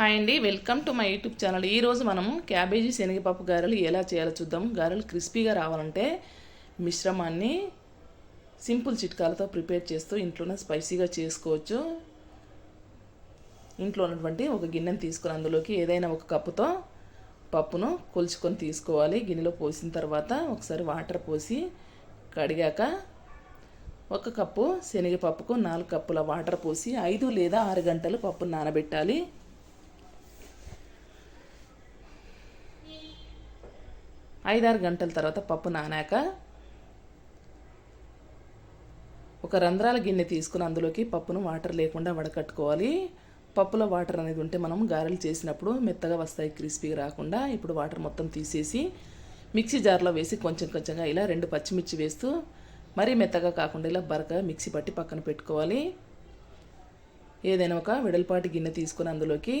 Hi అండి welcome to my YouTube channel. ఈరోజు మనం క్యాబేజీ శనగపప్పు గారెలు ఎలా చేయాలో చూద్దాం. గారెలు క్రిస్పీగా రావాలంటే మిశ్రమాన్ని సింపుల్ చిట్కాలతో ప్రిపేర్ చేస్తూ ఇంట్లోనే స్పైసీగా చేసుకోవచ్చు. ఇంట్లో ఉన్నటువంటి ఒక గిన్నెను తీసుకుని అందులోకి ఏదైనా ఒక కప్పుతో పప్పును కొలుచుకొని తీసుకోవాలి. గిన్నెలో పోసిన తర్వాత ఒకసారి వాటర్ పోసి కడిగాక ఒక కప్పు శనగపప్పుకు నాలుగు కప్పుల వాటర్ పోసి ఐదు లేదా ఆరు గంటలు పప్పును నానబెట్టాలి. ఐదారు గంటల తర్వాత పప్పు నానాక ఒక రంధ్రాల గిన్నె తీసుకుని అందులోకి పప్పును వాటర్ లేకుండా వడకట్టుకోవాలి. పప్పులో వాటర్ అనేది ఉంటే మనం గారెలు చేసినప్పుడు మెత్తగా వస్తాయి క్రిస్పీగా రాకుండా ఇప్పుడు వాటర్ మొత్తం తీసేసి మిక్సీ జార్లో వేసి కొంచెం కొంచెంగా ఇలా రెండు పచ్చిమిర్చి వేస్తూ మరీ మెత్తగా కాకుండా ఇలా బరకగా మిక్సీ పట్టి పక్కన పెట్టుకోవాలి. ఏదైనా ఒక వెడల్పాటి గిన్నె తీసుకుని అందులోకి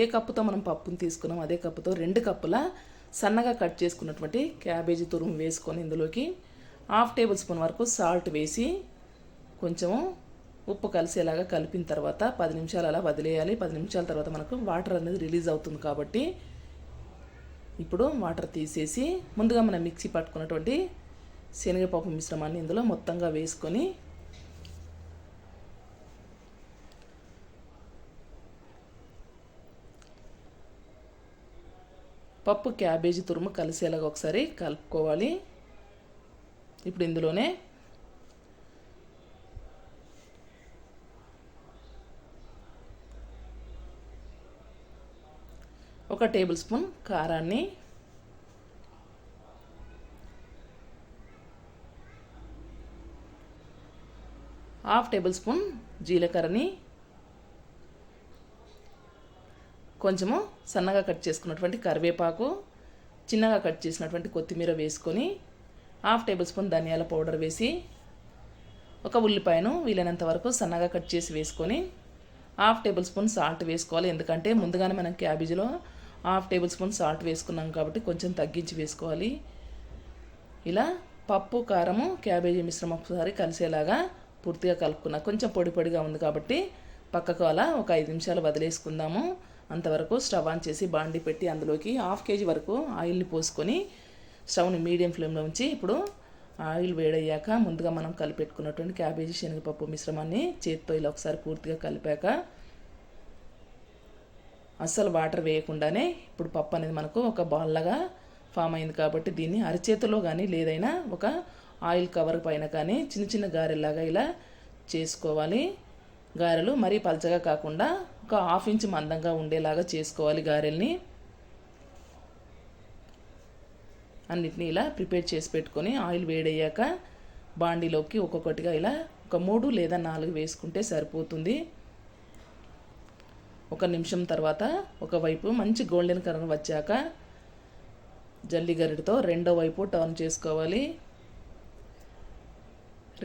ఏ కప్పుతో మనం పప్పును తీసుకున్నాం అదే కప్పుతో రెండు కప్పుల సన్నగా కట్ చేసుకున్నటువంటి క్యాబేజీ తురుము వేసుకొని ఇందులోకి హాఫ్ టేబుల్ స్పూన్ వరకు సాల్ట్ వేసి కొంచెము ఉప్పు కలిసేలాగా కలిపిన తర్వాత పది నిమిషాలు అలా వదిలేయాలి. పది నిమిషాల తర్వాత మనకు వాటర్ అనేది రిలీజ్ అవుతుంది కాబట్టి ఇప్పుడు వాటర్ తీసేసి ముందుగా మనం మిక్సీ పట్టుకున్నటువంటి శనగపప్పు మిశ్రమాన్ని ఇందులో మొత్తంగా వేసుకొని పప్పు క్యాబేజీ తురుము కలిసేలాగా ఒకసారి కలుపుకోవాలి. ఇప్పుడు ఇందులోనే ఒక టేబుల్ స్పూన్ కారాన్ని హాఫ్ టేబుల్ స్పూన్ జీలకర్రని కొంచెము సన్నగా కట్ చేసుకున్నటువంటి కరివేపాకు చిన్నగా కట్ చేసినటువంటి కొత్తిమీర వేసుకొని హాఫ్ టేబుల్ స్పూన్ ధనియాల పౌడర్ వేసి ఒక ఉల్లిపాయను వీలైనంత వరకు సన్నగా కట్ చేసి వేసుకొని హాఫ్ టేబుల్ స్పూన్ సాల్ట్ వేసుకోవాలి. ఎందుకంటే ముందుగానే మనం క్యాబేజీలో హాఫ్ టేబుల్ స్పూన్ సాల్ట్ వేసుకున్నాం కాబట్టి కొంచెం తగ్గించి వేసుకోవాలి. ఇలా పప్పు కారము క్యాబేజీ మిశ్రమం ఒకసారి కలిసేలాగా పూర్తిగా కలుపుకున్నా. కొంచెం పొడి పొడిగా ఉంది కాబట్టి పక్కకు అలా ఒక ఐదు నిమిషాలు వదిలేసుకుందాము. అంతవరకు స్టవ్ ఆన్ చేసి బాండి పెట్టి అందులోకి హాఫ్ కేజీ వరకు ఆయిల్ని పోసుకొని స్టవ్ని మీడియం ఫ్లేమ్లో ఉంచి ఇప్పుడు ఆయిల్ వేడయ్యాక ముందుగా మనం కలిపెట్టుకున్నటువంటి క్యాబేజీ శనగపప్పు మిశ్రమాన్ని చేతితో ఇలా ఒకసారి పూర్తిగా కలిపాక అస్సలు వాటర్ వేయకుండానే ఇప్పుడు పప్పు అనేది మనకు ఒక బాల్లాగా ఫామ్ అయింది కాబట్టి దీన్ని అరచేతిలో కానీ లేదైనా ఒక ఆయిల్ కవర్ పైన కానీ చిన్న చిన్న గారెలాగా ఇలా చేసుకోవాలి. గారెలు మరీ పలచగా కాకుండా ఒక హాఫ్ ఇంచ్ మందంగా ఉండేలాగా చేసుకోవాలి గారెల్ని. అన్నిటిని ఇలా ప్రిపేర్ చేసి పెట్టుకొని ఆయిల్ వేడయ్యాక బాండీలోకి ఒక్కొక్కటిగా ఇలా ఒక మూడు లేదా నాలుగు వేసుకుంటే సరిపోతుంది. ఒక నిమిషం తర్వాత ఒకవైపు మంచి గోల్డెన్ కలర్ వచ్చాక జల్లి గరిటతో రెండో వైపు టర్న్ చేసుకోవాలి.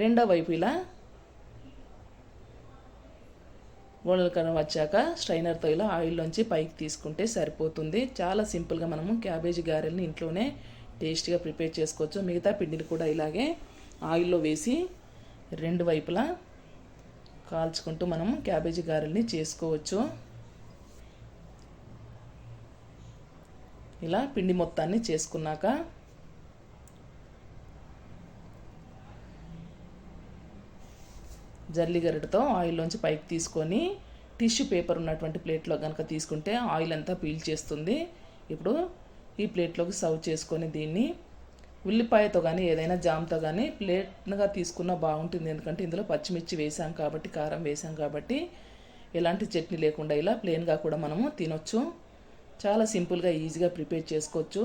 రెండో వైపు ఇలా గోల్డెన్ వచ్చాక స్ట్రైనర్తో ఇలా ఆయిల్లోంచి పైకి తీసుకుంటే సరిపోతుంది. చాలా సింపుల్గా మనము క్యాబేజీ గారెల్ని ఇంట్లోనే టేస్ట్గా ప్రిపేర్ చేసుకోవచ్చు. మిగతా పిండిని కూడా ఇలాగే ఆయిల్లో వేసి రెండు వైపులా కాల్చుకుంటూ మనం క్యాబేజీ గారెల్ని చేసుకోవచ్చు. ఇలా పిండి మొత్తాన్ని చేసుకున్నాక జల్లి గరిటతో ఆయిల్లోంచి పైకి తీసుకొని టిష్యూ పేపర్ ఉన్నటువంటి ప్లేట్లో కనుక తీసుకుంటే ఆయిల్ అంతా పీల్ చేస్తుంది. ఇప్పుడు ఈ ప్లేట్లోకి సర్వ్ చేసుకొని దీన్ని ఉల్లిపాయతో కానీ ఏదైనా జామ్తో కానీ ప్లేట్గా తీసుకున్నా బాగుంటుంది. ఎందుకంటే ఇందులో పచ్చిమిర్చి వేసాం కాబట్టి కారం వేసాం కాబట్టి ఎలాంటి చట్నీ లేకుండా ఇలా ప్లెయిన్గా కూడా మనము తినొచ్చు. చాలా సింపుల్గా ఈజీగా ప్రిపేర్ చేసుకోవచ్చు.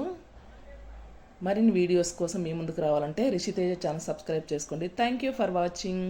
మరిన్ని వీడియోస్ కోసం మీ ముందుకు రావాలంటే రిషితేజ ఛానల్ సబ్స్క్రైబ్ చేసుకోండి. Thank you for watching.